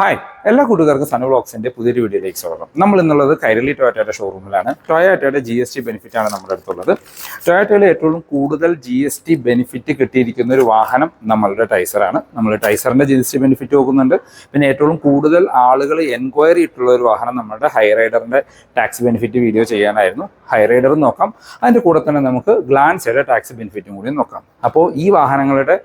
Hi എല്ലാ കൂട്ടുകാർക്കും sun വ്ളോഗ്സിന്റെ പുതിയൊരു വീഡിയോയിലേക്ക് സ്വാഗതം. നമ്മൾ ഇന്നുള്ളത് കൈരളി ടൊയോറ്റയുടെ ഷോറൂമിലാണ് ടൊയാറ്റയുടെ ജി എസ് ടി ബെനിഫിറ്റ് ആണ് നമ്മുടെ അടുത്തുള്ളത്. ടൊയാറ്റയിൽ ഏറ്റവും കൂടുതൽ ജി എസ് ടി ബെനിഫിറ്റ് കിട്ടിയിരിക്കുന്ന ഒരു വാഹനം നമ്മളുടെ ടൈസറാണ് നമ്മൾ ടൈസറിന്റെ ജി എസ് ടി ബെനിഫിറ്റ് നോക്കുന്നുണ്ട്. പിന്നെ ഏറ്റവും കൂടുതൽ ആളുകൾ എൻക്വയറി ഇട്ടുള്ള ഒരു വാഹനം നമ്മുടെ ഹൈറൈഡറിന്റെ ടാക്സ് ബെനിഫിറ്റ് വീഡിയോ ചെയ്യാനായിരുന്നു. ഹൈ റൈഡർ നോക്കാം. അതിന്റെ കൂടെ തന്നെ നമുക്ക് ഗ്ലാൻസയുടെ ടാക്സ് ബെനിഫിറ്റും കൂടി നോക്കാം. അപ്പോൾ ഈ വാഹനങ്ങളുടെ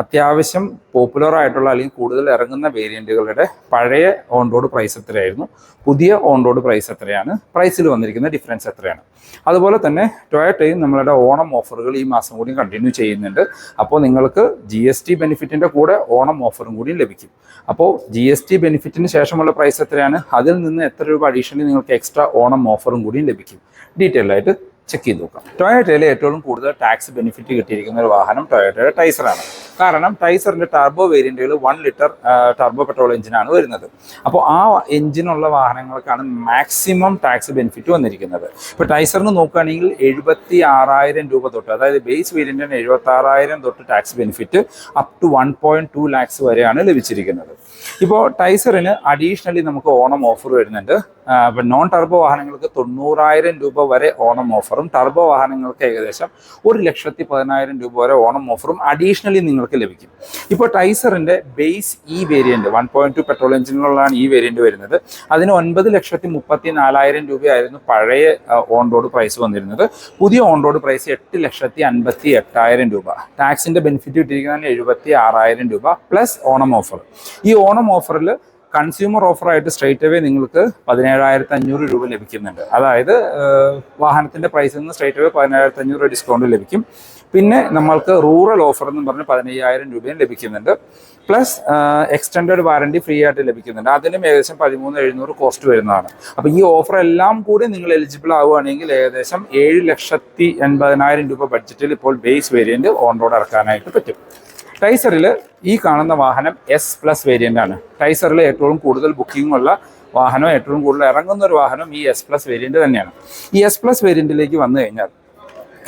അത്യാവശ്യം പോപ്പുലർ ആയിട്ടുള്ള അല്ലെങ്കിൽ കൂടുതൽ ഇറങ്ങുന്ന വേരിയന്റുകളുടെ പഴയ ഓൺ റോഡ് പ്രൈസ് എത്രയായിരുന്നു? പുതിയ ഓൺ റോഡ് പ്രൈസ് എത്രയാണ് പ്രൈസിൽ വന്നിരിക്കുന്ന ഡിഫറൻസ് എത്രയാണ്? അതുപോലെ തന്നെ ടൊയറ്റയും നമ്മളുടെ ഓണം ഓഫറുകൾ ഈ മാസം കൂടി കണ്ടിന്യൂ ചെയ്യുന്നുണ്ട്. അപ്പോൾ നിങ്ങൾക്ക് ജി എസ് ടി ബെനിഫിറ്റിന്റെ കൂടെ ഓണം ഓഫറും കൂടി ലഭിക്കും. അപ്പോൾ ജി എസ് ടി ബെനിഫിറ്റിന് ശേഷമുള്ള പ്രൈസ് എത്രയാണ്? അതിൽ നിന്ന് എത്ര രൂപ അഡീഷണലി നിങ്ങൾക്ക് എക്സ്ട്രാ ഓണം ഓഫറും കൂടി ലഭിക്കും. ഡീറ്റെയിൽ ആയിട്ട് ചെക്ക് ചെയ്ത് നോക്കാം. ടൊയോട്ടയിൽ ഏറ്റവും കൂടുതൽ ടാക്സ് ബെനിഫിറ്റ് കിട്ടിയിരിക്കുന്ന ഒരു വാഹനം ടൊയോട്ടയുടെ ടൈസറാണ് കാരണം ടൈസറിന്റെ ടർബോ വേരിയന്റുകൾ വൺ ലിറ്റർ ടർബോ പെട്രോൾ എഞ്ചിനാണ് വരുന്നത്. അപ്പോൾ ആ എഞ്ചിനുള്ള വാഹനങ്ങൾക്കാണ് മാക്സിമം ടാക്സ് ബെനിഫിറ്റ് വന്നിരിക്കുന്നത്. ഇപ്പോൾ ടൈസറിന് നോക്കുകയാണെങ്കിൽ എഴുപത്തി ആറായിരം രൂപ തൊട്ട് അതായത് ബേസ് വേരിയന്റിന് എഴുപത്തി ആറായിരം തൊട്ട് tax benefit up to one point two lakhs വരെയാണ് ലഭിച്ചിരിക്കുന്നത്. ഇപ്പോൾ ടൈസറിന് അഡീഷണലി നമുക്ക് ഓണം ഓഫർ വരുന്നുണ്ട്. ഇപ്പം നോൺ ടർബോ വാഹനങ്ങൾക്ക് തൊണ്ണൂറായിരം രൂപ വരെ ഓണം ഓഫറും ടർബോ വാഹനങ്ങൾക്ക് ഏകദേശം ഒരു ലക്ഷത്തി പതിനായിരം രൂപ വരെ ഓണം ഓഫറും അഡീഷണലി നിങ്ങൾക്ക് ലഭിക്കും. ഇപ്പോൾ ടൈസറിന്റെ base E variant one point to petrol എഞ്ചിനുള്ളതാണ് ഈ വേരിയന്റ് വരുന്നത്. അതിന് ഒൻപത് ലക്ഷത്തി മുപ്പത്തി നാലായിരം രൂപയായിരുന്നു പഴയ ഓൺ റോഡ് പ്രൈസ് വന്നിരുന്നത്. പുതിയ ഓൺ റോഡ് പ്രൈസ് എട്ട് ലക്ഷത്തി അൻപത്തി എട്ടായിരം രൂപ. ടാക്സിന്റെ ബെനിഫിറ്റ് കിട്ടിയിരിക്കുന്നതിന് എഴുപത്തി ആറായിരം രൂപ പ്ലസ് ഓണം ഓഫർ ഈ ഓണം ഓഫറിൽ കൺസ്യൂമർ ഓഫറായിട്ട് സ്ട്രേറ്റ് അവേ നിങ്ങൾക്ക് പതിനേഴായിരത്തി അഞ്ഞൂറ് രൂപ ലഭിക്കുന്നുണ്ട്. അതായത് വാഹനത്തിന്റെ പ്രൈസിൽ നിന്ന് സ്ട്രേറ്റ് അവേ പതിനേഴായിരത്തി അഞ്ഞൂറ് ഡിസ്കൗണ്ട് ലഭിക്കും. പിന്നെ നമ്മൾക്ക് റൂറൽ ഓഫർ എന്ന് പറഞ്ഞ് പതിനയ്യായിരം രൂപയും ലഭിക്കുന്നുണ്ട്. പ്ലസ് എക്സ്റ്റൻഡഡ് വാറണ്ടി ഫ്രീ ആയിട്ട് ലഭിക്കുന്നുണ്ട്. അതിനും ഏകദേശം പതിമൂന്ന് എഴുന്നൂറ് കോസ്റ്റ് വരുന്നതാണ്. അപ്പോൾ ഈ ഓഫർ എല്ലാം കൂടി നിങ്ങൾ എലിജിബിൾ ആവുകയാണെങ്കിൽ ഏകദേശം ഏഴ് ലക്ഷത്തി എൺപതിനായിരം രൂപ ബഡ്ജറ്റിൽ ഇപ്പോൾ ബേസ് വേരിയന്റ് ഓൺ റോഡ് ഇറക്കാനായിട്ട് പറ്റും. ടൈസറിൽ ഈ കാണുന്ന വാഹനം എസ് പ്ലസ് വേരിയന്റ് ആണ്. ടൈസറിൽ ഏറ്റവും കൂടുതൽ ബുക്കിംഗ് ഉള്ള വാഹനം ഏറ്റവും കൂടുതൽ ഇറങ്ങുന്ന ഒരു വാഹനം ഈ എസ് പ്ലസ് വേരിയന്റ് തന്നെയാണ്. ഈ എസ് പ്ലസ് വേരിയന്റിലേക്ക് വന്നു കഴിഞ്ഞാൽ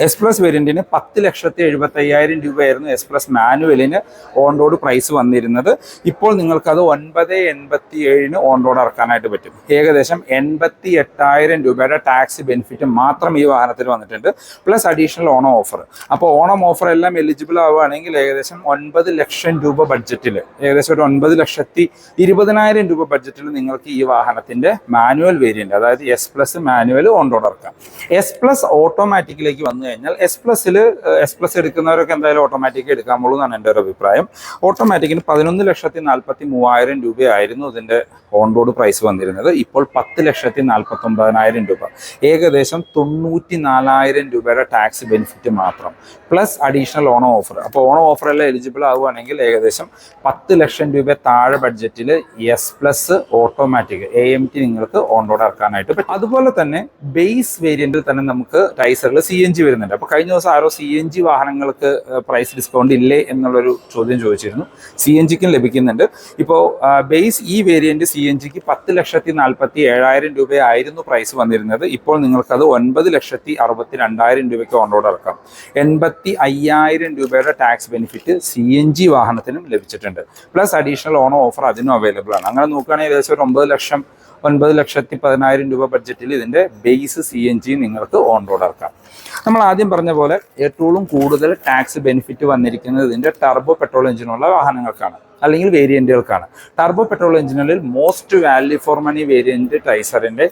എസ് പ്ലസ് വേരിയന്റിന് പത്ത് ലക്ഷത്തി എഴുപത്തയ്യായിരം രൂപയായിരുന്നു എസ് പ്ലസ് മാനുവലിന് ഓൺ റോഡ് പ്രൈസ് വന്നിരുന്നത്. ഇപ്പോൾ നിങ്ങൾക്കത് ഒൻപത് എൺപത്തി ഏഴിന് ഓൺ റോഡ് ഇറക്കാനായിട്ട് പറ്റും. ഏകദേശം എൺപത്തി എട്ടായിരം രൂപയുടെ ടാക്സ് ബെനിഫിറ്റ് മാത്രം ഈ വാഹനത്തിൽ വന്നിട്ടുണ്ട്. പ്ലസ് അഡീഷണൽ ഓണം ഓഫർ അപ്പോൾ ഓണം ഓഫർ എല്ലാം എലിജിബിൾ ആവുകയാണെങ്കിൽ ഏകദേശം ഒൻപത് ലക്ഷം രൂപ ബഡ്ജറ്റിൽ ഏകദേശം ഒരു ഒൻപത് ലക്ഷത്തി ഇരുപതിനായിരം രൂപ ബഡ്ജറ്റിൽ നിങ്ങൾക്ക് ഈ വാഹനത്തിന്റെ മാനുവൽ വേരിയന്റ് അതായത് S plus manual on road ഇറക്കാം എസ് പ്ലസ് ഓട്ടോമാറ്റിക്കിലേക്ക് വന്നു കഴിഞ്ഞാൽ എസ് പ്ലസിൽ എസ് പ്ലസ് എടുക്കുന്നവരൊക്കെ എന്തായാലും ഓട്ടോമാറ്റിക് എടുക്കാമുള്ളൂ എന്നാണ് എന്റെ ഒരു അഭിപ്രായം. ഓട്ടോമാറ്റിക്കിന് പതിനൊന്ന് ലക്ഷത്തി നാൽപ്പത്തി മൂവായിരം രൂപയായിരുന്നു ഇതിന്റെ ഓൺ റോഡ് പ്രൈസ് വന്നിരുന്നത്. ഇപ്പോൾ പത്ത് ലക്ഷത്തി നാൽപ്പത്തി ഒമ്പതിനായിരം രൂപ. ഏകദേശം തൊണ്ണൂറ്റി നാലായിരം രൂപയുടെ ടാക്സ് ബെനിഫിറ്റ് മാത്രം. പ്ലസ് അഡീഷണൽ ഓണോ ഓഫർ അപ്പോൾ ഓണോ ഓഫറെല്ലാം എലിജിബിൾ ആവുകയാണെങ്കിൽ ഏകദേശം പത്ത് ലക്ഷം രൂപ താഴെ ബഡ്ജറ്റിൽ S plus automatic A M T നിങ്ങൾക്ക് ഓൺ റോഡ് ഇറക്കാനായിട്ട് അതുപോലെ തന്നെ ബേസ് വേരിയന്റിൽ തന്നെ നമുക്ക് ടൈസറിൽ സി എൻ ജി വരുന്നുണ്ട് അപ്പോൾ കഴിഞ്ഞ ദിവസം ആരോ സി എൻ ജി വാഹനങ്ങൾക്ക് പ്രൈസ് ഡിസ്കൗണ്ട് ഇല്ലേ എന്നുള്ളൊരു ചോദ്യം ചോദിച്ചിരുന്നു. സി എൻ ജിക്കും ലഭിക്കുന്നുണ്ട്. ഇപ്പോൾ ബേസ് ഈ വേരിയന്റ് സി എൻ ജിക്ക് പത്ത് ലക്ഷത്തി നാൽപ്പത്തി ഏഴായിരം രൂപയായിരുന്നു പ്രൈസ് വന്നിരുന്നത്. ഇപ്പോൾ നിങ്ങൾക്കത് ഒൻപത് ലക്ഷത്തി അറുപത്തി രണ്ടായിരം രൂപയ്ക്ക് ഓൺ റോഡ് ഇറക്കാം. എൺപത്തി അയ്യായിരം രൂപയുടെ tax benefit C N G വാഹനത്തിനും ലഭിച്ചിട്ടുണ്ട്. പ്ലസ് അഡീഷണൽ ഓണോ ഓഫർ അതിനും അവൈലബിൾ ആണ്. അങ്ങനെ നോക്കുകയാണെങ്കിൽ ഏകദേശം ഒരു ഒമ്പത് ലക്ഷം ഒൻപത് ലക്ഷത്തി പതിനായിരം രൂപ ബഡ്ജറ്റിൽ ഇതിന്റെ ബേസ് സി എൻ ജി നിങ്ങൾക്ക് ഓൺ റോഡ് ഇറക്കാം. നമ്മൾ ആദ്യം പറഞ്ഞ പോലെ ഏറ്റവും കൂടുതൽ ടാക്സ് ബെനിഫിറ്റ് വന്നിരിക്കുന്നത് ഇതിന്റെ ടർബോ പെട്രോൾ എഞ്ചിനുള്ള വാഹനങ്ങൾക്കാണ് അല്ലെങ്കിൽ വേരിയന്റുകൾക്കാണ് turbo petrol എഞ്ചിനുകളിൽ most value for money variant ടൈസറിന്റെ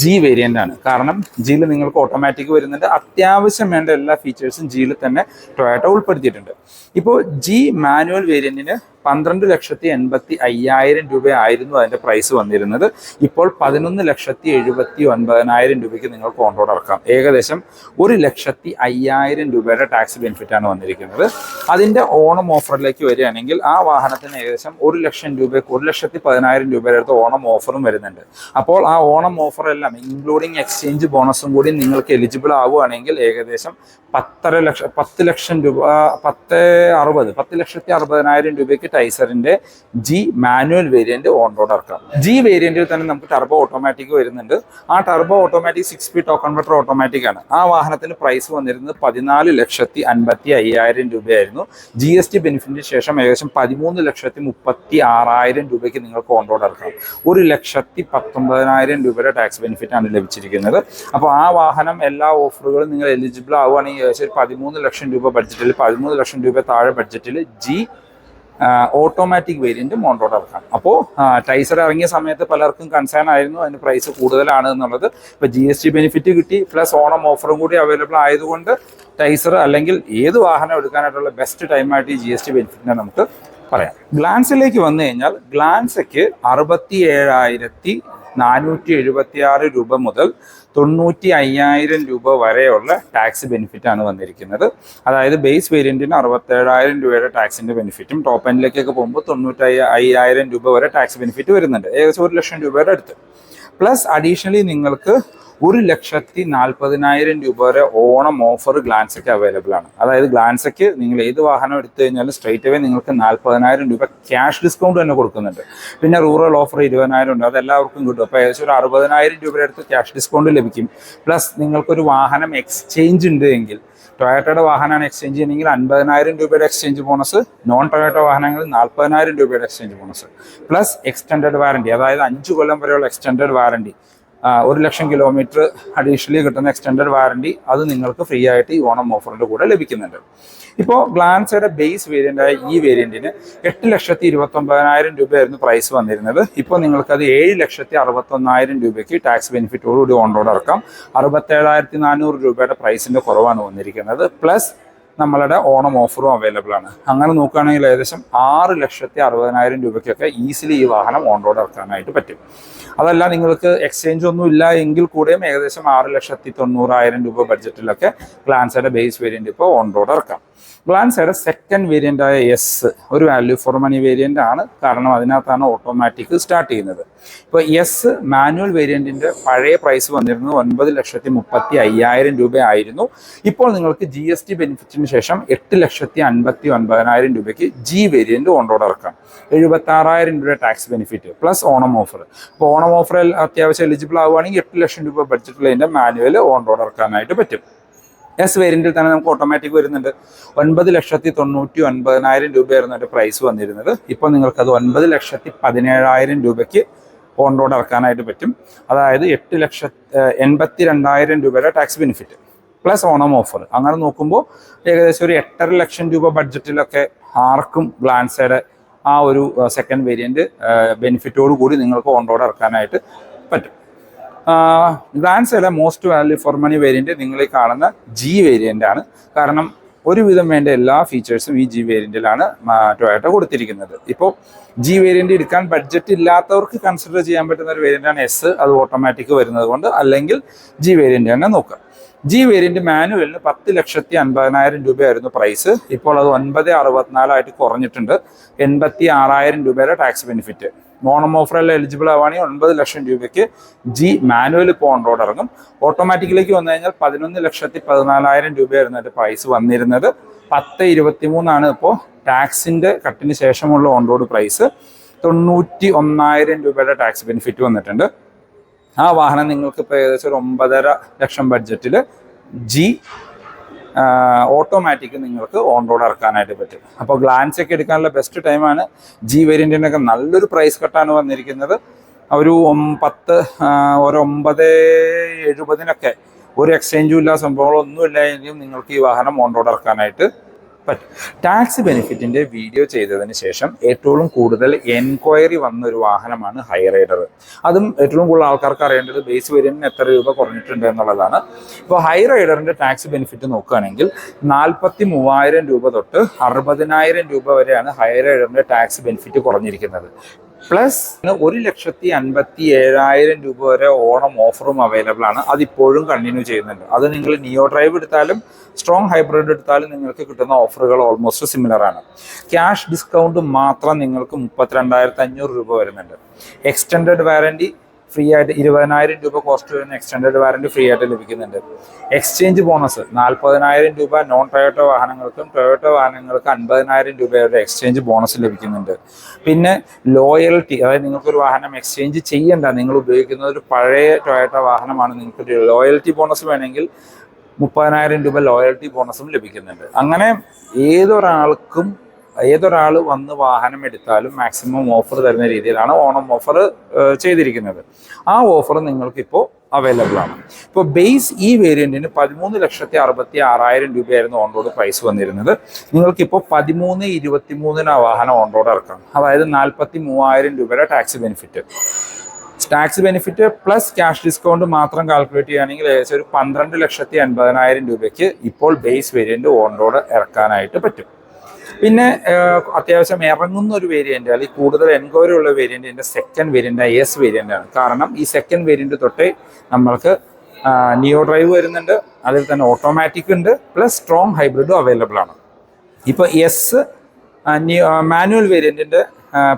G variant ആണ്. കാരണം ജിയിൽ നിങ്ങൾക്ക് ഓട്ടോമാറ്റിക് വരുന്നുണ്ട്. അത്യാവശ്യം വേണ്ട എല്ലാ ഫീച്ചേഴ്സും ജിയിൽ തന്നെ ടൊയാറ്റോ ഉൾപ്പെടുത്തിയിട്ടുണ്ട്. ഇപ്പോൾ ജി മാനുവൽ വേരിയന്റിന് പന്ത്രണ്ട് ലക്ഷത്തി എൺപത്തി അയ്യായിരം രൂപയായിരുന്നു അതിന്റെ പ്രൈസ് വന്നിരുന്നത്. ഇപ്പോൾ പതിനൊന്ന് ലക്ഷത്തി എഴുപത്തി ഒൻപതിനായിരം രൂപയ്ക്ക് നിങ്ങൾ കോൺട്രോഡ് ഇറക്കാം ഏകദേശം ഒരു ലക്ഷത്തി അയ്യായിരം രൂപയുടെ ടാക്സ് ബെനിഫിറ്റ് ആണ് വന്നിരിക്കുന്നത്. അതിന്റെ ഓണം ഓഫറിലേക്ക് വരികയാണെങ്കിൽ ആ വാഹനത്തിന് ഏകദേശം ഒരു ലക്ഷം രൂപ ഒരു ലക്ഷത്തി പതിനായിരം രൂപയുടെ അടുത്ത് ഓണം ഓഫറും വരുന്നുണ്ട്. അപ്പോൾ ആ ഓണം ഓഫറെല്ലാം ഇൻക്ലൂഡിങ് എക്സ്ചേഞ്ച് ബോണസും കൂടി നിങ്ങൾക്ക് എലിജിബിൾ ആവുകയാണെങ്കിൽ ഏകദേശം പത്തര ലക്ഷം പത്ത് ലക്ഷം രൂപ പത്ത് അറുപത് പത്ത് ലക്ഷത്തി അറുപതിനായിരം രൂപയ്ക്ക് ടൈസറിന്റെ G manual variant on road ഇറക്കാം. ജി വേരിയന്റിൽ തന്നെ നമുക്ക് ടർബോ ഓട്ടോമാറ്റിക് വരുന്നുണ്ട്. ആ ടർബോ ഓട്ടോമാറ്റിക് സിക്സ് സ്പീഡ് ടോക്കൺ കൺവെർട്ടർ ഓട്ടോമാറ്റിക് ആണ്. ആ വാഹനത്തിന് പ്രൈസ് വന്നിരുന്നത് പതിനാല് ലക്ഷത്തി അൻപത്തി അയ്യായിരം രൂപയായിരുന്നു. ജി എസ് ടി ബെനിഫിറ്റിന് ശേഷം ഏകദേശം പതിമൂന്ന് ലക്ഷത്തി മുപ്പത്തി ആറായിരം രൂപയ്ക്ക് നിങ്ങൾക്ക് ഓൺ റോഡ് ഇറക്കാം. ഒരു ലക്ഷത്തി പത്തൊമ്പതിനായിരം രൂപയുടെ ടാക്സ് ബെനിഫിറ്റ് ആണ് ലഭിച്ചിരിക്കുന്നത്. അപ്പോൾ ആ വാഹനം എല്ലാ ഓഫറുകളും നിങ്ങൾ എലിജിബിൾ ആവുകയാണെങ്കിൽ ഏകദേശം പതിമൂന്ന് ലക്ഷം രൂപ ബഡ്ജറ്റിൽ പതിമൂന്ന് ലക്ഷം രൂപ താഴെ ബഡ്ജറ്റിൽ ജി ഓട്ടോമാറ്റിക് വേരിയന്റ് മോണ്ടോട്ട് ഇറക്കാം അപ്പോൾ ടൈസർ ഇറങ്ങിയ സമയത്ത് പലർക്കും കൺസേൺ ആയിരുന്നു അതിന് പ്രൈസ് കൂടുതലാണ് എന്നുള്ളത്. ഇപ്പോൾ ജി എസ് ടി ബെനിഫിറ്റ് കിട്ടി പ്ലസ് ഓണം ഓഫറും കൂടി അവൈലബിൾ ആയതുകൊണ്ട് ടൈസർ അല്ലെങ്കിൽ ഏത് വാഹനം എടുക്കാനായിട്ടുള്ള ബെസ്റ്റ് ടൈമായിട്ട് ഈ ജി എസ് ടി ബെനിഫിറ്റിനെ നമുക്ക് പറയാം. ഗ്ലാൻസിലേക്ക് വന്നു കഴിഞ്ഞാൽ ഗ്ലാൻസയ്ക്ക് അറുപത്തി ഏഴായിരത്തി നാനൂറ്റി എഴുപത്തി ആറ് രൂപ മുതൽ തൊണ്ണൂറ്റി അയ്യായിരം രൂപ വരെയുള്ള ടാക്സ് ബെനിഫിറ്റ് ആണ് വന്നിരിക്കുന്നത്. അതായത് ബേസ് വേരിയന്റിന് അറുപത്തേഴായിരം രൂപയുടെ ടാക്സിന്റെ ബെനിഫിറ്റും ടോപ്പ് എൻഡിലേക്കൊക്കെ പോകുമ്പോൾ തൊണ്ണൂറ്റി അയ്യായിരം രൂപ വരെ ടാക്സ് ബെനിഫിറ്റ് വരുന്നുണ്ട്. ഏകദേശം ഒരു ലക്ഷം രൂപയുടെ അടുത്ത്. പ്ലസ് അഡീഷണലി നിങ്ങൾക്ക് ഒരു ലക്ഷത്തി നാൽപ്പതിനായിരം രൂപ വരെ ഓണം ഓഫർ ഗ്ലാൻസയ്ക്ക് അവൈലബിൾ ആണ്. അതായത് ഗ്ലാൻസയ്ക്ക് നിങ്ങൾ ഏത് വാഹനം എടുത്തു കഴിഞ്ഞാലും സ്ട്രേറ്റ് അവേ നിങ്ങൾക്ക് നാൽപ്പതിനായിരം രൂപ ക്യാഷ് ഡിസ്കൗണ്ട് തന്നെ കൊടുക്കുന്നുണ്ട്. പിന്നെ റൂറൽ ഓഫർ ഇരുപതിനായിരം ഉണ്ട്. അതെല്ലാവർക്കും കിട്ടും. അപ്പോൾ ഏകദേശം ഒരു അറുപതിനായിരം രൂപയുടെ അടുത്ത് ക്യാഷ് ഡിസ്കൗണ്ട് ലഭിക്കും. പ്ലസ് നിങ്ങൾക്കൊരു വാഹനം എക്സ്ചേഞ്ച് ഉണ്ട് എങ്കിൽ ടൊയോട്ടയുടെ വാഹനമാണ് എക്സ്ചേഞ്ച് ചെയ്യുന്നെങ്കിൽ അൻപതിനായിരം രൂപയുടെ എക്സ്ചേഞ്ച് ബോണസ് നോൺ ടൊയോട്ട വാഹനങ്ങളിൽ നാൽപ്പതിനായിരം രൂപയുടെ exchange bonus plus extended warranty അതായത് അഞ്ച് കൊല്ലം വരെയുള്ള എക്സ്റ്റൻഡഡ് വാറണ്ടി ഒരു ലക്ഷം കിലോമീറ്റർ അഡീഷണലി കിട്ടുന്ന എക്സ്റ്റൻഡഡ് വാറണ്ടി അത് നിങ്ങൾക്ക് ഫ്രീ ആയിട്ട് ഈ ഓണം ഓഫറിന്റെ കൂടെ ലഭിക്കുന്നുണ്ട്. ഇപ്പോൾ ഗ്ലാൻസയുടെ ബേസ് വേരിയന്റായ ഈ വേരിയന്റിന് എട്ട് ലക്ഷത്തി ഇരുപത്തൊമ്പതിനായിരം രൂപയായിരുന്നു പ്രൈസ് വന്നിരുന്നത്. ഇപ്പോൾ നിങ്ങൾക്കത് ഏഴ് ലക്ഷത്തി അറുപത്തൊന്നായിരം രൂപയ്ക്ക് ടാക്സ് ബെനിഫിറ്റോടുകൂടി ഓൺ റോഡ് ഇറക്കാം. അറുപത്തേഴായിരത്തി നാനൂറ് രൂപയുടെ പ്രൈസിന്റെ കുറവാണ് വന്നിരിക്കുന്നത്. പ്ലസ് നമ്മളുടെ ഓണം ഓഫറും അവൈലബിൾ ആണ്. അങ്ങനെ നോക്കുകയാണെങ്കിൽ ഏകദേശം ആറ് ലക്ഷത്തി അറുപതിനായിരം രൂപയ്ക്കൊക്കെ ഈസിലി ഈ വാഹനം ഓൺ റോഡ് ഇറക്കാനായിട്ട് പറ്റും. അതല്ല നിങ്ങൾക്ക് എക്സ്ചേഞ്ച് ഒന്നും ഇല്ല എങ്കിൽ കൂടെയും ഏകദേശം ആറ് ലക്ഷത്തി തൊണ്ണൂറായിരം രൂപ ബഡ്ജറ്റിലൊക്കെ ഗ്ലാൻസയുടെ ബേസ് വേരിയന്റ് ഇപ്പോൾ ഓൺ റോഡ് ഇറക്കാം. ഗ്ലാൻസയുടെ സെക്കൻഡ് വേരിയന്റ് ആയ എസ് ഒരു വാല്യൂ ഫോർ മണി വേരിയന്റ് ആണ്. കാരണം അതിനകത്താണ് ഓട്ടോമാറ്റിക് സ്റ്റാർട്ട് ചെയ്യുന്നത്. ഇപ്പോൾ എസ് മാനുവൽ വേരിയന്റിന്റെ പഴയ പ്രൈസ് വന്നിരുന്നത് ഒൻപത് ലക്ഷത്തി മുപ്പത്തി അയ്യായിരം രൂപയായിരുന്നു. ഇപ്പോൾ നിങ്ങൾക്ക് ജി എസ് ടി ബെനിഫിറ്റിന് ശേഷം എട്ട് ലക്ഷത്തി അൻപത്തി ഒൻപതിനായിരം രൂപയ്ക്ക് ജി വേരിയന്റ് ഓൺ റോഡ് ഇറക്കാം എഴുപത്തി ആറായിരം രൂപ tax benefit plus Onam offer അപ്പോൾ ഓണം ഓഫറിൽ അത്യാവശ്യം എലിജിബിൾ ആവുകയാണെങ്കിൽ എട്ട് ലക്ഷം രൂപ ബഡ്ജറ്റിൽ അതിന്റെ മാനുവൽ ഓൺ റോഡ് ഇറക്കാനായിട്ട് പറ്റും. എസ് വേരിയന്റിൽ തന്നെ നമുക്ക് ഓട്ടോമാറ്റിക് വരുന്നുണ്ട്. ഒൻപത് ലക്ഷത്തി തൊണ്ണൂറ്റി ഒൻപതിനായിരം രൂപയായിരുന്നു അതിന്റെ പ്രൈസ് വന്നിരുന്നത്. ഇപ്പോൾ നിങ്ങൾക്കത് ഒൻപത് ലക്ഷത്തി പതിനേഴായിരം രൂപയ്ക്ക് ഓൺ റോഡ് ഇറക്കാനായിട്ട് പറ്റും. അതായത് എട്ട് ലക്ഷ എൺപത്തി രണ്ടായിരം രൂപയുടെ tax benefit plus Onam offer അങ്ങനെ നോക്കുമ്പോൾ ഏകദേശം ഒരു എട്ടര ലക്ഷം രൂപ ബഡ്ജറ്റിലൊക്കെ ആർക്കും ഗ്ലാൻസയുടെ ആ ഒരു സെക്കൻഡ് വേരിയന്റ് ബെനിഫിറ്റോടു കൂടി നിങ്ങൾക്ക് ഓൺ റോഡ് ഇറക്കാനായിട്ട് പറ്റും. ഗ്ലാൻസയുടെ most value for money variant നിങ്ങൾ കാണുന്ന ജി വേരിയന്റ് ആണ്. കാരണം ഒരുവിധം വേണ്ട എല്ലാ ഫീച്ചേഴ്സും ഈ ജി വേരിയന്റിലാണ് ടൊയോട്ട കൊടുത്തിരിക്കുന്നത്. ഇപ്പോൾ ജി വേരിയന്റ് എടുക്കാൻ ബഡ്ജറ്റ് ഇല്ലാത്തവർക്ക് കൺസിഡർ ചെയ്യാൻ പറ്റുന്ന ഒരു വേരിയന്റാണ് എസ് അത് ഓട്ടോമാറ്റിക് വരുന്നത് കൊണ്ട് അല്ലെങ്കിൽ ജി വേരിയന്റ് തന്നെ നോക്കുക. ജി വേരിയന്റ് മാനുവലിന് പത്ത് ലക്ഷത്തി അൻപതിനായിരം രൂപയായിരുന്നു പ്രൈസ് ഇപ്പോൾ അത് ഒൻപത് അറുപത്തിനാലായിട്ട് കുറഞ്ഞിട്ടുണ്ട്. എൺപത്തി ആറായിരം രൂപയുടെ ടാക്സ് ബെനിഫിറ്റ് ഓണം ഓഫറല്ല എലിജിബിൾ ആവുകയാണെങ്കിൽ ഒൻപത് ലക്ഷം രൂപയ്ക്ക് ജി മാനുവൽ ഇപ്പോൾ ഓൺ റോഡ് ഇറങ്ങും. ഓട്ടോമാറ്റിക്കിലേക്ക് വന്നു കഴിഞ്ഞാൽ പതിനൊന്ന് ലക്ഷത്തി പതിനാലായിരം രൂപയായിരുന്നു അതിന്റെ പ്രൈസ് വന്നിരുന്നത്. പത്ത് ഇരുപത്തി മൂന്നാണ് ഇപ്പോൾ ടാക്സിന്റെ കട്ടിന് ശേഷമുള്ള ഓൺറോഡ് പ്രൈസ് തൊണ്ണൂറ്റി ഒന്നായിരം രൂപയുടെ ടാക്സ് ബെനിഫിറ്റ് വന്നിട്ടുണ്ട്. ആ വാഹനം നിങ്ങൾക്ക് ഇപ്പോൾ ഏകദേശം ഒരു ഒമ്പതര ലക്ഷം ബഡ്ജറ്റിൽ ജി ഓട്ടോമാറ്റിക് നിങ്ങൾക്ക് ഓൺ റോഡ് ഇറക്കാനായിട്ട് പറ്റും. അപ്പോൾ ഗ്ലാൻസ് ഒക്കെ എടുക്കാനുള്ള ബെസ്റ്റ് ടൈമാണ് ജി വേരിയന്റിനൊക്കെ നല്ലൊരു പ്രൈസ് കട്ടാണ് വന്നിരിക്കുന്നത്. ഒരു പത്ത് ഒരൊമ്പത് എഴുപതിനൊക്കെ ഒരു എക്സ്ചേഞ്ചും ഇല്ല സംഭവങ്ങളൊന്നും ഇല്ല എങ്കിലും നിങ്ങൾക്ക് ഈ വാഹനം ഓൺ റോഡ് ഇറക്കാനായിട്ട് പറ്റും. ടാക്സ് ബെനിഫിറ്റിന്റെ വീഡിയോ ചെയ്തതിന് ശേഷം ഏറ്റവും കൂടുതൽ എൻക്വയറി വന്ന ഒരു വാഹനമാണ് ഹൈ റൈഡർ അതും ഏറ്റവും കൂടുതൽ ആൾക്കാർക്ക് അറിയേണ്ടത് ബേസ് വരുന്നതിന് എത്ര രൂപ കുറഞ്ഞിട്ടുണ്ട് എന്നുള്ളതാണ്. ഇപ്പോൾ ഹൈ റൈഡറിന്റെ ടാക്സ് ബെനിഫിറ്റ് നോക്കുകയാണെങ്കിൽ നാൽപ്പത്തി മൂവായിരം രൂപ തൊട്ട് അറുപതിനായിരം രൂപ വരെയാണ് ഹൈ റൈഡറിന്റെ ടാക്സ് ബെനിഫിറ്റ് കുറഞ്ഞിരിക്കുന്നത്. പ്ലസ് ഒരു ലക്ഷത്തി അൻപത്തി ഏഴായിരം രൂപ വരെ ഓണം ഓഫറും അവൈലബിൾ ആണ്. അതിപ്പോഴും കണ്ടിന്യൂ ചെയ്യുന്നുണ്ട്. അത് നിങ്ങൾ നിയോ ഡ്രൈവ് എടുത്താലും സ്ട്രോങ് ഹൈബ്രിഡ് എടുത്താലും നിങ്ങൾക്ക് കിട്ടുന്ന ഓഫറുകൾ ഓൾമോസ്റ്റ് സിമിലർ ആണ്. ക്യാഷ് ഡിസ്കൗണ്ട് മാത്രം നിങ്ങൾക്ക് മുപ്പത്തിരണ്ടായിരത്തി അഞ്ഞൂറ് രൂപ വരുന്നുണ്ട്. എക്സ്റ്റൻഡഡ് വാറണ്ടി ഫ്രീ ആയിട്ട് ഇരുപതിനായിരം രൂപ കോസ്റ്റ് വരുന്ന എക്സ്റ്റൻഡ് വാറണ്ടി ഫ്രീ ആയിട്ട് ലഭിക്കുന്നുണ്ട്. എക്സ്ചേഞ്ച് ബോണസ് നാൽപ്പതിനായിരം രൂപ നോൺ ടൊയോട്ടോ വാഹനങ്ങൾക്കും ടൊയോട്ടോ വാഹനങ്ങൾക്ക് അൻപതിനായിരം രൂപയുടെ എക്സ്ചേഞ്ച് ബോണസ് ലഭിക്കുന്നുണ്ട്. പിന്നെ ലോയൽറ്റി അതായത് നിങ്ങൾക്കൊരു വാഹനം എക്സ്ചേഞ്ച് ചെയ്യേണ്ട നിങ്ങൾ ഉപയോഗിക്കുന്ന ഒരു പഴയ ടൊയോട്ടോ വാഹനമാണ് നിങ്ങൾക്ക് ലോയൽറ്റി ബോണസ് വേണമെങ്കിൽ മുപ്പതിനായിരം രൂപ ലോയൽറ്റി ബോണസും ലഭിക്കുന്നുണ്ട്. അങ്ങനെ ഏതൊരാൾക്കും ഏതൊരാൾ വന്ന് വാഹനം എടുത്താലും മാക്സിമം ഓഫർ തരുന്ന രീതിയിലാണ് ഓണം ഓഫർ ചെയ്തിരിക്കുന്നത്. ആ ഓഫർ നിങ്ങൾക്കിപ്പോൾ അവൈലബിൾ ആണ്. ഇപ്പോൾ ബേസ് ഈ വേരിയന്റിന് പതിമൂന്ന് ലക്ഷത്തി അറുപത്തി ആറായിരം രൂപയായിരുന്നു ഓൺ റോഡ് പ്രൈസ് വന്നിരുന്നത്. നിങ്ങൾക്കിപ്പോൾ പതിമൂന്ന് ഇരുപത്തി മൂന്നിന് ആ വാഹനം ഓൺ റോഡ് അതായത് നാൽപ്പത്തി മൂവായിരം രൂപയുടെ tax benefit tax benefit plus cash discount മാത്രം കാൽക്കുലേറ്റ് ചെയ്യുകയാണെങ്കിൽ ഏകദേശം ഒരു പന്ത്രണ്ട് ലക്ഷത്തി അൻപതിനായിരം രൂപയ്ക്ക് ഇപ്പോൾ ബേസ് വേരിയന്റ് ഓൺ റോഡ് ഇറക്കാനായിട്ട് പറ്റും. പിന്നെ അത്യാവശ്യം ഇറങ്ങുന്ന ഒരു വേരിയന്റ് അല്ലെങ്കിൽ കൂടുതൽ എൻക്വയറി ഉള്ള വേരിയന്റിന്റെ second variant I S variant ആണ്. കാരണം ഈ സെക്കൻഡ് വേരിയന്റ് തൊട്ടേ നമ്മൾക്ക് നിയോ ഡ്രൈവ് വരുന്നുണ്ട്. അതിൽ തന്നെ ഓട്ടോമാറ്റിക് ഉണ്ട്. പ്ലസ് സ്ട്രോങ് ഹൈബ്രിഡും അവൈലബിൾ ആണ്. ഇപ്പോൾ എസ് മാനുവൽ വേരിയന്റിന്റെ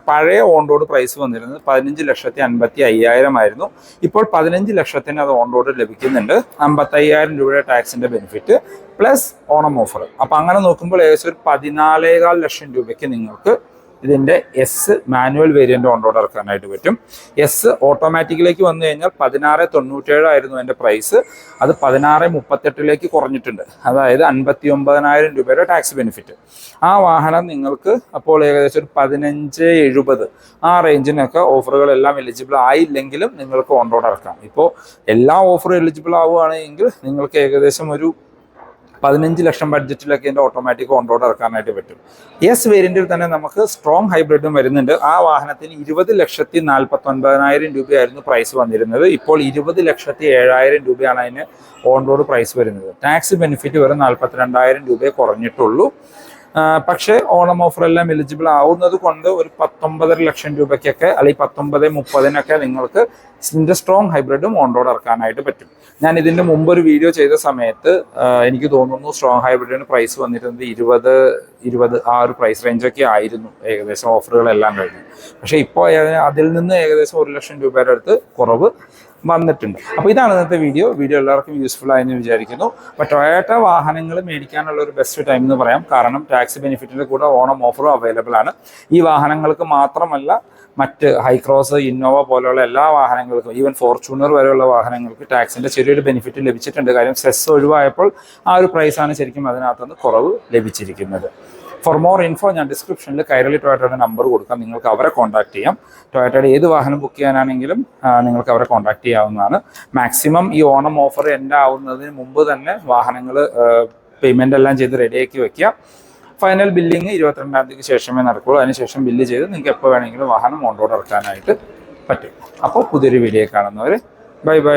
പഴയ ഓൺ റോഡ് പ്രൈസ് വന്നിരുന്നത് പതിനഞ്ച് ലക്ഷത്തി അൻപത്തി അയ്യായിരം ആയിരുന്നു. ഇപ്പോൾ പതിനഞ്ച് ലക്ഷത്തിന് അത് ഓൺ റോഡ് ലഭിക്കുന്നുണ്ട്. അമ്പത്തി അയ്യായിരം രൂപയുടെ ടാക്സിന്റെ ബെനിഫിറ്റ് പ്ലസ് ഓണം ഓഫർ അപ്പം അങ്ങനെ നോക്കുമ്പോൾ ഏകദേശം ഒരു പതിനാലേകാൽ ലക്ഷം രൂപയ്ക്ക് നിങ്ങൾക്ക് ഇതിന്റെ S manual variant on road ഇറക്കാനായിട്ട് പറ്റും. എസ് ഓട്ടോമാറ്റിക്കിലേക്ക് വന്നു കഴിഞ്ഞാൽ പതിനാറ് തൊണ്ണൂറ്റേഴായിരുന്നു എന്റെ പ്രൈസ് അത് പതിനാറ് മുപ്പത്തെട്ടിലേക്ക് കുറഞ്ഞിട്ടുണ്ട്. അതായത് അൻപത്തി ഒമ്പതിനായിരം രൂപയുടെ ടാക്സ് ബെനിഫിറ്റ് ആ വാഹനം നിങ്ങൾക്ക് അപ്പോൾ ഏകദേശം ഒരു പതിനഞ്ച് എഴുപത് ആ റേഞ്ചിനൊക്കെ ഓഫറുകളെല്ലാം എലിജിബിൾ ആയില്ലെങ്കിലും നിങ്ങൾക്ക് ഓൺ റോഡ് ഇറക്കാം. ഇപ്പോൾ എല്ലാ ഓഫറും എലിജിബിൾ ആവുകയാണെങ്കിൽ നിങ്ങൾക്ക് ഏകദേശം ഒരു പതിനഞ്ച് ലക്ഷം ബഡ്ജറ്റിലൊക്കെ ഇതിന്റെ ഓട്ടോമാറ്റിക് ഓൺ റോഡ് ഇറക്കാനായിട്ട് പറ്റും. എസ് വേരിയന്റിൽ തന്നെ നമുക്ക് സ്ട്രോങ് ഹൈബ്രിഡും വരുന്നുണ്ട്. ആ വാഹനത്തിന് ഇരുപത് ലക്ഷത്തി നാൽപ്പത്തി ഒൻപതിനായിരം രൂപയായിരുന്നു പ്രൈസ് വന്നിരുന്നത്. ഇപ്പോൾ ഇരുപത് ലക്ഷത്തി ഏഴായിരം രൂപയാണ് അതിന് ഓൺ റോഡ് പ്രൈസ് വരുന്നത്. ടാക്സ് ബെനിഫിറ്റ് വെറും നാൽപ്പത്തിരണ്ടായിരം രൂപയെ കുറഞ്ഞിട്ടുള്ളൂ. പക്ഷേ ഓണം ഓഫർ എല്ലാം എലിജിബിൾ ആവുന്നത് കൊണ്ട് ഒരു പത്തൊമ്പതര ലക്ഷം രൂപയ്ക്കൊക്കെ അല്ലെങ്കിൽ പത്തൊമ്പത് മുപ്പതിനൊക്കെ നിങ്ങൾക്ക് ഇതിന്റെ സ്ട്രോങ് ഹൈബ്രിഡും ഓൺറോഡ് ഇറക്കാനായിട്ട് പറ്റും. ഞാൻ ഇതിന്റെ മുമ്പ് ഒരു വീഡിയോ ചെയ്ത സമയത്ത് എനിക്ക് തോന്നുന്നു സ്ട്രോങ് ഹൈബ്രിഡിന് പ്രൈസ് വന്നിരുന്നത് ഇരുപത് ഇരുപത് ആ ഒരു പ്രൈസ് റേഞ്ചൊക്കെ ആയിരുന്നു ഏകദേശം ഓഫറുകളെല്ലാം കഴിഞ്ഞു. പക്ഷേ ഇപ്പോൾ അതിൽ നിന്ന് ഏകദേശം ഒരു ലക്ഷം രൂപയുടെ അടുത്ത് കുറവ് വന്നിട്ടുണ്ട്. അപ്പോൾ ഇതാണ് ഇന്നത്തെ വീഡിയോ വീഡിയോ എല്ലാവർക്കും യൂസ്ഫുൾ ആയെന്ന് വിചാരിക്കുന്നു. അപ്പോൾ ടൊയോട്ട വാഹനങ്ങൾ മേടിക്കാനുള്ള ഒരു ബെസ്റ്റ് ടൈം എന്ന് പറയാം. കാരണം ടാക്സ് ബെനിഫിറ്റിന്റെ കൂടെ ഓണം ഓഫറും അവൈലബിൾ ആണ്. ഈ വാഹനങ്ങൾക്ക് മാത്രമല്ല മറ്റ് ഹൈക്രോസ് ഇന്നോവ പോലെയുള്ള എല്ലാ വാഹനങ്ങൾക്കും ഈവൻ ഫോർച്യൂണർ വരെയുള്ള വാഹനങ്ങൾക്ക് ടാക്സിന്റെ ചെറിയൊരു ബെനിഫിറ്റ് ലഭിച്ചിട്ടുണ്ട്. കാര്യം സെസ് ഒഴിവായപ്പോൾ ആ ഒരു പ്രൈസാണ് ശരിക്കും അതിനകത്തുനിന്ന് കുറവ് ലഭിച്ചിരിക്കുന്നത്. ഫോർ മോർ ഇൻഫോ ഞാൻ ഡിസ്ക്രിപ്ഷനിൽ കൈരളി ടൊയറ്റയുടെ നമ്പർ കൊടുക്കാം. നിങ്ങൾക്ക് അവരെ കോൺടാക്ട് ചെയ്യാം. ടൊയറ്റയുടെ ഏത് വാഹനം ബുക്ക് ചെയ്യാനാണെങ്കിലും നിങ്ങൾക്ക് അവരെ കോൺടാക്ട് ചെയ്യാവുന്നതാണ്. മാക്സിമം ഈ ഓണം ഓഫർ എൻഡ് ആവുന്നതിന് മുമ്പ് തന്നെ വാഹനങ്ങൾ പേയ്മെന്റ് എല്ലാം ചെയ്ത് റെഡിയാക്കി വെക്കുക. ഫൈനൽ ബില്ലിംഗ് ഇരുപത്തിരണ്ടാം തീയതിക്ക് ശേഷമേ നടക്കുള്ളൂ. അതിനുശേഷം ബില്ല് ചെയ്ത് നിങ്ങൾക്ക് എപ്പോൾ വേണമെങ്കിലും വാഹനം ഓൺ റോഡ് ഇറക്കാനായിട്ട് പറ്റും. അപ്പോൾ പുതിയൊരു വീഡിയോ കാണുന്നവർ ബൈ ബൈ